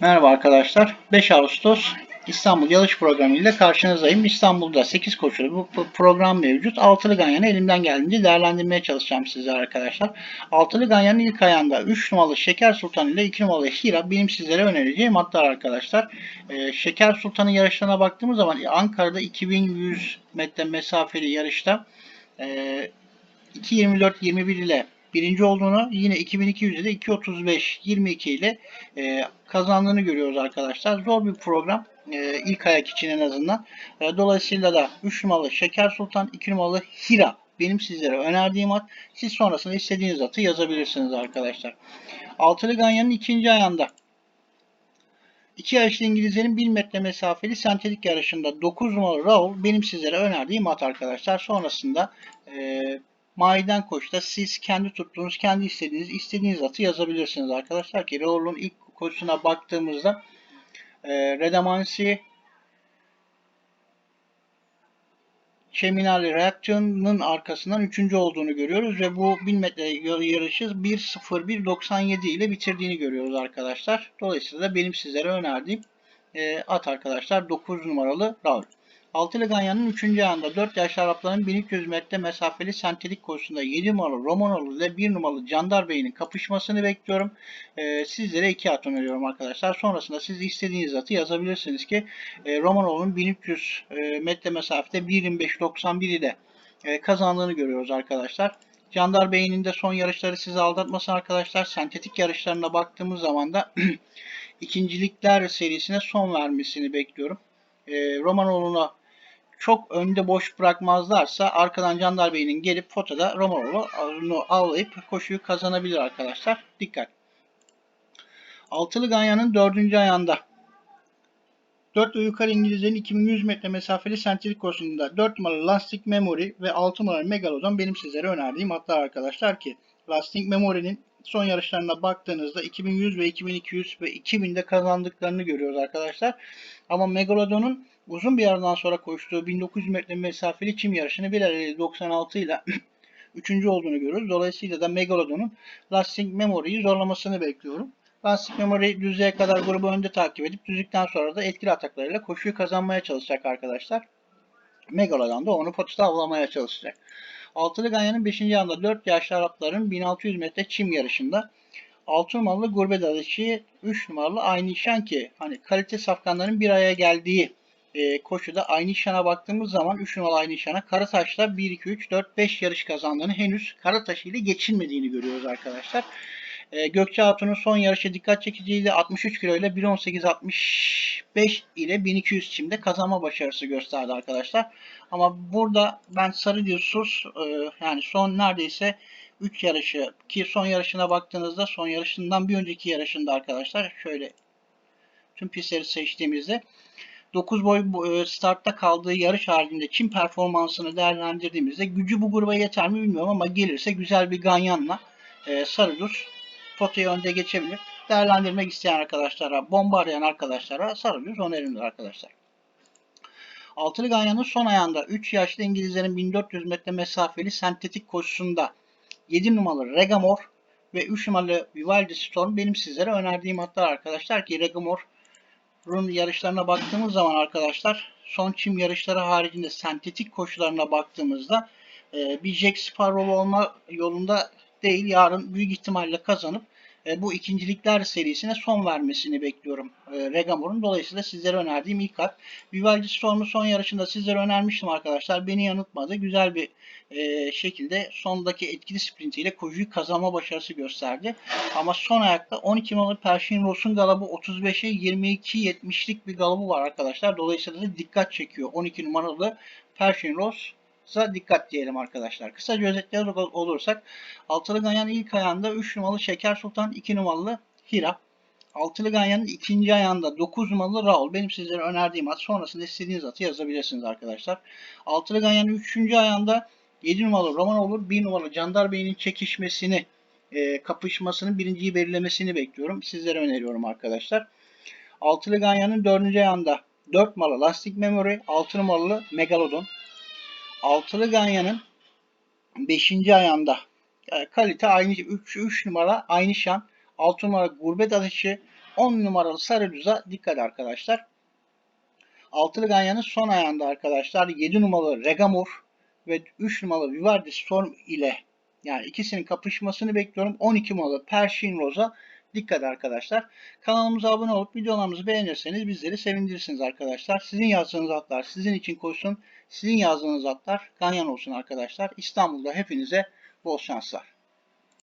Merhaba arkadaşlar. 5 Ağustos İstanbul Yarış Programı ile karşınızdayım. İstanbul'da 8 koşulu bu program mevcut. Altılı Ganyan'ı elimden geldiğince değerlendirmeye çalışacağım sizlere arkadaşlar. Altılı Ganyan'ın ilk ayağında 3 numaralı Şeker Sultan ile 2 numaralı Hira benim sizlere önereceğim atlar arkadaşlar. Ee, Şeker Sultan'ın yarışlarına baktığımız zaman Ankara'da 2100 metre mesafeli yarışta e, 2.24-21 ile birinci olduğunu yine 2200'de de 2.35-22 ile e, kazandığını görüyoruz arkadaşlar. Zor bir program. E, ilk ayak için en azından. E, dolayısıyla da 3 numaralı Şeker Sultan, 2 numaralı Hira benim sizlere önerdiğim at. Siz sonrasında istediğiniz atı yazabilirsiniz arkadaşlar. Altılı Ganyan'ın ikinci ayağında İki yarışlı İngilizlerin 1000 metre mesafeli sentetik yarışında 9 numaralı Raul benim sizlere önerdiğim at arkadaşlar. Sonrasında e, Maiden Koç'ta siz kendi tuttuğunuz, kendi istediğiniz, istediğiniz atı yazabilirsiniz arkadaşlar. Ki Raul'un ilk koşusuna baktığımızda e, Redamansi Şeminali Reaction'ın arkasından 3. olduğunu görüyoruz ve bu 1000 metre yarışı 1.01.97 ile bitirdiğini görüyoruz arkadaşlar. Dolayısıyla benim sizlere önerdiğim e, at arkadaşlar 9 numaralı Raul. Altılı Ganyan'ın 3. ayağında 4 yaşlı Arapların 1300 metre mesafeli sentetik koşusunda 7 numaralı Romanolu ile 1 numaralı Candar Bey'in kapışmasını bekliyorum. Ee, sizlere 2 at öneriyorum arkadaşlar. Sonrasında siz istediğiniz atı yazabilirsiniz ki e, Romanolo'nun 1300 e, metre mesafede 1.25.91 ile e, kazandığını görüyoruz arkadaşlar. Candar Bey'in de son yarışları sizi aldatmasın arkadaşlar. Sentetik yarışlarına baktığımız zaman da ikincilikler serisine son vermesini bekliyorum. E, Romanoğlu'na çok önde boş bırakmazlarsa arkadan Candar Bey'in gelip fotoda Romanoğlu'nu avlayıp koşuyu kazanabilir arkadaşlar. Dikkat. Altılı Ganyan'ın dördüncü ayağında 4 ve yukarı İngilizlerin 2100 metre mesafeli sentetik koşusunda 4 numaralı Lasting Memory ve 6 numaralı Megalodon benim sizlere önerdiğim atlar arkadaşlar ki Lasting Memory'nin son yarışlarına baktığınızda 2100 ve 2200 ve 2000'de kazandıklarını görüyoruz arkadaşlar. Ama Megalodon'un uzun bir aradan sonra koştuğu 1900 metre mesafeli çim yarışını 1.96 ile 3. olduğunu görüyoruz. Dolayısıyla da Megalodon'un Lasting Memory'yi zorlamasını bekliyorum. Lasting Memory düzlüğe kadar grubu önde takip edip düzlükten sonra da etkili ataklarıyla koşuyu kazanmaya çalışacak arkadaşlar. Megalodon da onu potusta avlamaya çalışacak. Altılı Ganyan'ın 5. anda 4 yaşlı Arapların 1600 metre çim yarışında 6 numaralı Gurbet Adışı 3 numaralı Aynı Şan ki hani kalite safkanların bir araya geldiği e, koşuda Aynı Şan'a baktığımız zaman 3 numaralı Aynı Şan'a Karataş'ta 1, 2, 3, 4, 5 yarış kazandığını henüz Karataş ile geçilmediğini görüyoruz arkadaşlar. E, Gökçe Hatun'un son yarışı dikkat çekiciydi. 63 kilo ile 1.18.65 ile 1200 çimde kazanma başarısı gösterdi arkadaşlar. Ama burada ben Sarı Dilsus e, yani son neredeyse 3 yarışı ki son yarışına baktığınızda son yarışından bir önceki yarışında arkadaşlar şöyle tüm pistleri seçtiğimizde 9 boy e, startta kaldığı yarış halinde Çin performansını değerlendirdiğimizde gücü bu gruba yeter mi bilmiyorum ama gelirse güzel bir ganyanla e, Sarıdus fotoyu önde geçebilir. Değerlendirmek isteyen arkadaşlara, bomba arayan arkadaşlara Sarıdus önerilir arkadaşlar. Altılı Ganyan'ın son ayağında 3 yaşlı İngilizlerin 1400 metre mesafeli sentetik koşusunda 7 numaralı Regamor ve 3 numaralı Vivaldi Storm benim sizlere önerdiğim atlar arkadaşlar ki Regamor'un yarışlarına baktığımız zaman arkadaşlar son çim yarışları haricinde sentetik koşularına baktığımızda e, bir Jack Sparrow olma yolunda değil yarın büyük ihtimalle kazanıp e, bu ikincilikler serisine son vermesini bekliyorum e, Regamor'un. Dolayısıyla sizlere önerdiğim ilk at. Vivaldi Storm'u son yarışında sizlere önermiştim arkadaşlar. Beni yanıltmadı. Güzel bir e, şekilde sondaki etkili sprintiyle koşuyu kazanma başarısı gösterdi. Ama son ayakta 12 numaralı Pershing Ross'un galabı 35'e 22-70'lik bir galabı var arkadaşlar. Dolayısıyla da dikkat çekiyor 12 numaralı Pershing Ross dikkat diyelim arkadaşlar. Kısaca özetleyecek olursak Altılı Ganyan ilk ayağında 3 numaralı Şeker Sultan, 2 numaralı Hira. Altılı Ganyan'ın ikinci ayağında 9 numaralı Raul. Benim sizlere önerdiğim at. Sonrasında istediğiniz atı yazabilirsiniz arkadaşlar. Altılı Ganyan'ın 3. ayağında 7 numaralı Roman olur. 1 numaralı Candar Bey'in çekişmesini, e, kapışmasını, birinciyi belirlemesini bekliyorum. Sizlere öneriyorum arkadaşlar. Altılı Ganyan'ın 4. ayağında 4 numaralı Lastic Memory, 6 numaralı Megalodon. Altılı Ganyan'ın 5. ayağında kalite aynı 3, 3 numara aynı şan. 6 numara Gurbet Atışı 10 numaralı sarı düza dikkat arkadaşlar. Altılı Ganyan'ın son ayağında arkadaşlar 7 numaralı Regamor ve 3 numaralı Vivaldi Storm ile yani ikisinin kapışmasını bekliyorum. 12 numaralı Pershing Rose'a dikkat arkadaşlar. Kanalımıza abone olup videolarımızı beğenirseniz bizleri sevindirirsiniz arkadaşlar. Sizin yazdığınız atlar sizin için koşsun. Sizin yazdığınız atlar ganyan olsun arkadaşlar. İstanbul'da hepinize bol şanslar.